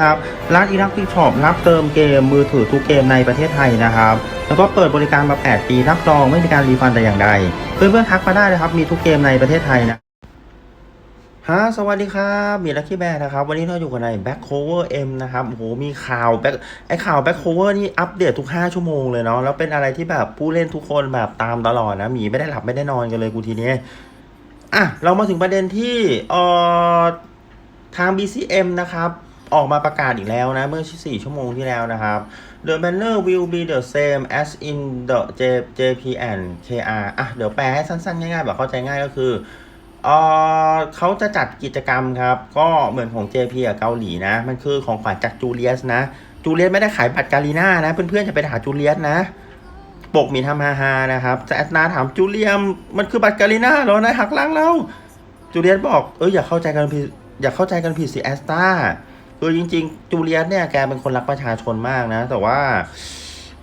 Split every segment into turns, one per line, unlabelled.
ครับร้านอีรักที่ช็อปรับเติมเกมมือถือทุกเกมในประเทศไทยนะครับ แล้วก็เปิดบริการมา 8 ปีรับรองไม่มีการรีฟันแต่อย่างใด เพื่อนๆทักมาได้เลยครับ มีทุกเกมในประเทศไทยนะฮะสวัสดีครับมีลักกี้แบร์นะครับ วันนี้เราอยู่กันใน Back Cover M นะครับโอ้โหมีข่าว Back ไอข่าว Back Cover นี่อัปเดตทุก 5 ชั่วโมงเลยเนาะแล้วเป็นอะไรที่แบบผู้เล่นทุกคนแบบตามตลอดนะหมีไม่ได้หลับไม่ได้นอนกันเลยกูทีนี้อะเรามาถึงประเด็นที่เอ่อทาง BCM นะครับ ออกมาประกาศอีกแล้วนะ เมื่อ 4 ชั่วโมงที่แล้วนะครับ The banner will be the same as in the J JP and KR อะเดี๋ยวแปลให้สั้นๆ ง่ายๆ แบบเข้าใจง่ายก็คือเออเขาจะจัดกิจกรรมครับ ก็เหมือนของ JP กับเกาหลีนะ มันคือของขวัญจากจูเลียสนะ จูเลียสไม่ได้ขายบัตรการีน่านะ เพื่อนๆ จะไปหาจูเลียสนะ ปกมีทำฮาฮานะครับแต่แอดนาถามจูเลียมมันคือบัตรการีน่าเหรอนายหักล้างเราจูเลียสบอกเอออย่าเข้าใจกันผิดอย่าเข้าใจกันผิดสิแอสตา คือจริง ๆ จูเลียสเนี่ยแกเป็นคนรักประชาชนมากนะ แต่ว่า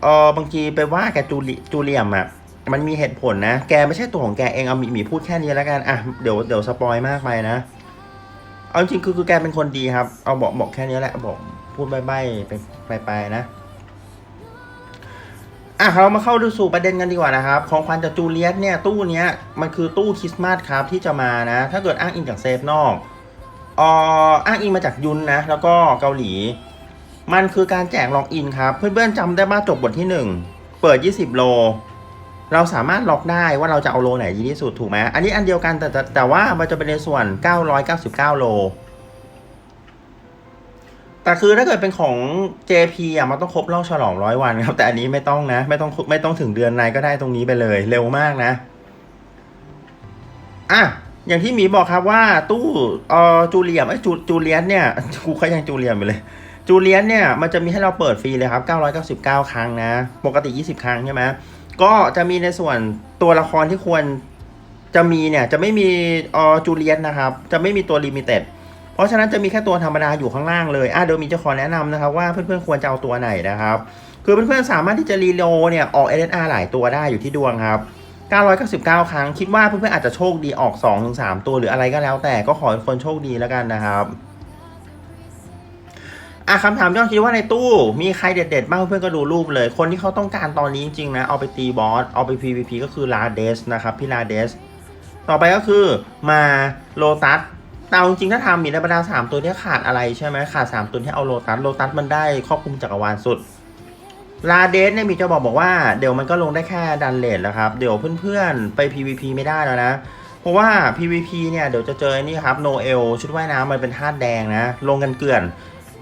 เออบางทีไปว่าแกจูเลีจูเลียมอะ่ะมันมีเหตุผลนะ แกไม่ใช่ตัวของแกเองเอาหมีหมีพูดแค่นี้แล้วกันอะเดี๋ยวเดี๋ยวสปอยมากไปนะ เอาจริงๆคือคือแกเป็นคนดีครับ เอาบอกบอกแค่นี้แหละบอกพูดใบ้ๆไปไปไปนะอะเรามาเข้าดูสู่ประเด็นกันดีกว่านะครับ ของขวัญจากจูเลียสเนี่ยตู้เนี้ยมันคือตู้คริสต์มาสครับที่จะมานะ ถ้าเกิดอ้างอิงจากเซฟนอก อ้างอิงมาจากยุนนะ แล้วก็เกาหลี มันคือการแจกล็อกอินครับ เพื่อนๆจำได้มาจบบทที่ 1 เปิด 20 โล เราสามารถล็อกได้ว่าเราจะเอาโลไหนดีที่สุดถูกไหมอันนี้อันเดียวกันแต่แต่แต่ว่ามันจะเป็นในส่วน 999 โล แต่คือถ้าเกิดเป็นของ JP อะมันต้องครบรอบฉลองร้อยวันครับ แต่อันนี้ไม่ต้องนะ ไม่ต้องไม่ต้องถึงเดือนในก็ได้ตรงนี้ไปเลย เร็วมากนะอะ อย่างที่หมีบอกครับว่าตู้เอ่อจูเลียมไอ้จูจูเลียนเนี่ยกูก็ยังจูเลียนไปเลยจูเลียนเนี่ยมันจะมีให้เราเปิดฟรีเลยครับ 999 ครั้งนะ ปกติ 20 ครั้งใช่ไหมก็จะมีในส่วนตัวละครที่ควรจะมีเนี่ยจะไม่มีเอ่อจูเลียนนะครับ จะไม่มีตัวลิมิเต็ดเพราะฉะนั้นจะมีแค่ตัวธรรมดาอยู่ข้างล่างเลยอะเดี๋ยวมีจะขอแนะนำนะครับว่าเพื่อนๆควรจะเอาตัวไหนนะครับ คือเพื่อนๆสามารถที่จะรีโลเนี่ยออก SSR หลายตัวได้อยู่ที่ดวงครับ 999 ครั้ง คิดว่าเพื่อนๆอาจจะโชคดีออก 2-3 ตัวหรืออะไรก็แล้วแต่ก็ขอให้คนโชคดีแล้วกันนะครับอะคำถามยอดคิดว่าในตู้มีใครเด็ดๆ บ้างเพื่อนก็ดูรูปเลย คนที่เขาต้องการตอนนี้จริงๆนะ เอาไปตีบอส เอาไป PVP ก็คือลาเดสนะครับ พี่ลาเดส ต่อไปก็คือมาโลตัสแต่เอาจริงๆถ้าทำมีในบรรดาสามตัวเนี้ขาดอะไรใช่ไหมขาดสามตัวที่เอาโลตัส โลตัสมันได้ครอบคลุมจักรวาลสุด ลาเดสเนี่ยมีจะบอกบอกว่าเดี๋ยวมันก็ลงได้แค่ดันเลดแล้วครับ เดี๋ยวเพื่อนๆ ไป PVP ไม่ได้แล้วนะ เพราะว่า PVP เนี่ยเดี๋ยวจะเจอนี่ครับโนเอลชุดว่ายน้ำมันเป็นธาตุแดงนะ ลงกันเกลื่อน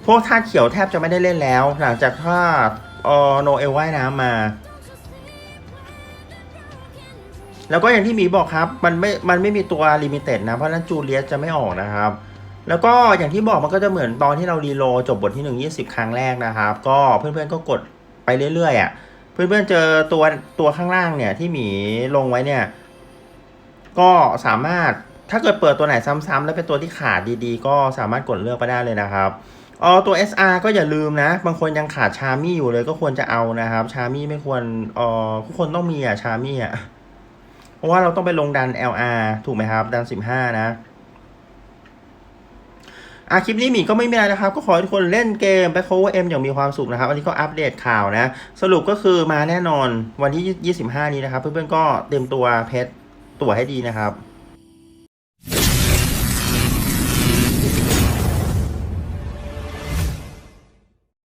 พวกธาตุเขียวแทบจะไม่ได้เล่นแล้ว หลังจากถ้าเออโนเอลว่ายน้ำมา แล้วก็อย่างที่หมีบอกครับมันไม่ มันไม่มีตัวลิมิเต็ดนะ เพราะฉะนั้นจูเลียสจะไม่ออกนะครับแล้วก็อย่างที่บอกมันก็จะเหมือนตอนที่เรารีโลจบบทที่หนึ่งยี่สิบครั้งแรกนะครับ ก็เพื่อนๆก็กด ไปเรื่อยๆอะเพื่อนๆเจอตัวตัวข้างล่างเนี่ยที่หมีลงไว้เนี่ย ก็สามารถถ้าเกิดเปิดตัวไหนซ้ำๆแล้วเป็นตัวที่ขาดดีๆ ก็สามารถกดเลือกไปได้เลยนะครับอ๋อตัว SR ก็อย่าลืมนะ บางคนยังขาดชามี่อยู่เลยก็ควรจะเอานะครับ ชามี่ไม่ควรเอ่อทุกคนต้องมีอะชามี่อะ เพราะว่าเราต้องไปลงดัน LR ถูกไหมครับ ดัน 15 นะ อะคลิปนี้มีก็ไม่มีอะไรนะครับ ก็ขอให้ทุกคนเล่นเกม Back Cover M อย่างมีความสุขนะครับ อันนี้ก็อัปเดตข่าวนะ สรุปก็คือมาแน่นอนวันที่ 25 นี้นะครับ เพื่อนๆก็เตรียมตัวเพชรตัวให้ดีนะครับ